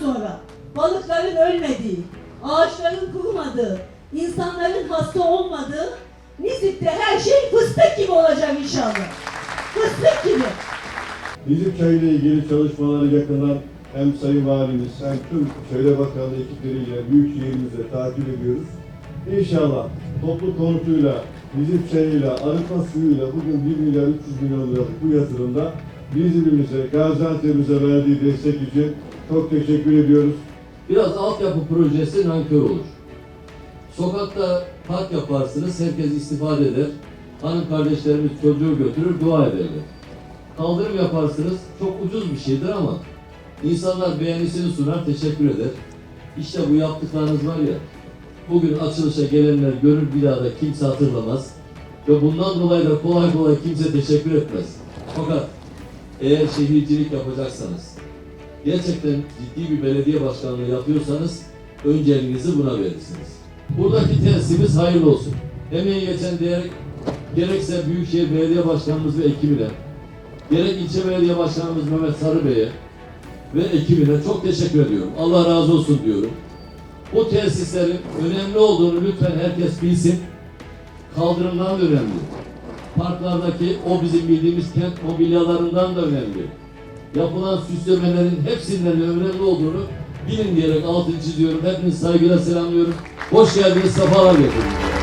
sonra balıkların ölmediği, ağaçların kurumadığı, insanların hasta olmadığı Nizip'te her şey fıstık gibi olacak inşallah. Fıstık gibi. Bizim köyle ilgili çalışmaları yakından hem Sayın Valimiz hem tüm Çevre Bakanlığı ekipleriyle Büyükşehirimizle takip ediyoruz. İnşallah toplu konutuyla, bizim çayıyla, arıtma suyuyla bugün 1 milyar 300 milyon liralık bu yatırımda Nizip'imize, Gaziantep'imize verdiği destek için çok teşekkür ediyoruz. Biraz altyapı projesi nankör olur. Sokakta park yaparsınız, herkes istifade eder. Hanım kardeşlerimiz çocuğu götürür, dua ederler. Kaldırım yaparsınız, çok ucuz bir şeydir ama insanlar beğenisini sunar, teşekkür eder. İşte bu yaptıklarınız var ya, bugün açılışa gelenler görür bir daha da kimse hatırlamaz. Ve bundan dolayı da kolay kolay kimse teşekkür etmez. Fakat eğer şehircilik yapacaksanız, gerçekten ciddi bir belediye başkanlığı yapıyorsanız önceliğinizi buna verirsiniz. Buradaki tesisimiz hayırlı olsun. Emeği geçen değer gerekse Büyükşehir Belediye Başkanımız ve ekibine, gerek ilçe belediye başkanımız Mehmet Sarıbey'e ve ekibine çok teşekkür ediyorum. Allah razı olsun diyorum. Bu tesislerin önemli olduğunu lütfen herkes bilsin. Kaldırımdan da önemli. Parklardaki o bizim bildiğimiz kent mobilyalarından da önemli yapılan süslemelerin hepsinden de önemli olduğunu bilin diyerek altını çiziyorum. Hepinizi saygıyla selamlıyorum. Hoş geldiniz, sefalar getirdiniz.